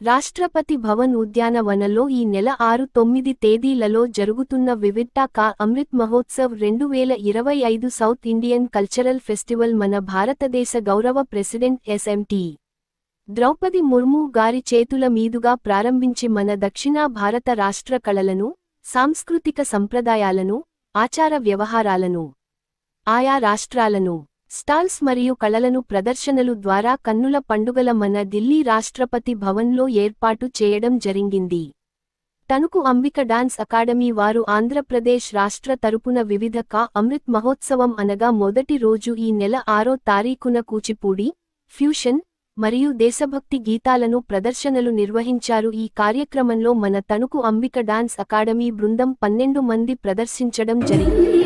రాష్ట్రపతి భవన్ ఉద్యానవనంలో ఈ నెల ఆరు తొమ్మిది తేదీలలో జరుగుతున్న వివిడ్టా కా అమృత్ మహోత్సవ్ రెండు వేల ఇరవై ఐదు సౌత్ ఇండియన్ కల్చరల్ ఫెస్టివల్ మన భారతదేశ గౌరవ ప్రెసిడెంట్ ఎస్ఎంటి. ద్రౌపది ముర్ము గారి చేతుల మీదుగా ప్రారంభించి మన దక్షిణా భారత రాష్ట్ర కళలను సాంస్కృతిక సంప్రదాయాలను ఆచార వ్యవహారాలను ఆయా రాష్ట్రాలను స్టాల్స్ మరియు కళలను ప్రదర్శనలు ద్వారా కన్నుల పండుగల మన ఢిల్లీ రాష్ట్రపతి భవన్లో ఏర్పాటు చేయడం జరిగింది. తణుకు అంబిక డాన్స్ అకాడమీ వారు ఆంధ్రప్రదేశ్ రాష్ట్ర తరపున వివిధ కా అమృత్ మహోత్సవం అనగా మొదటి రోజు ఈ నెల ఆరో తారీఖున కూచిపూడి ఫ్యూషన్ మరియు దేశభక్తి గీతాలను ప్రదర్శనలు నిర్వహించారు. ఈ కార్యక్రమంలో మన తణుకు అంబిక డాన్స్ అకాడమీ బృందం పన్నెండు మంది ప్రదర్శించడం జరిగింది.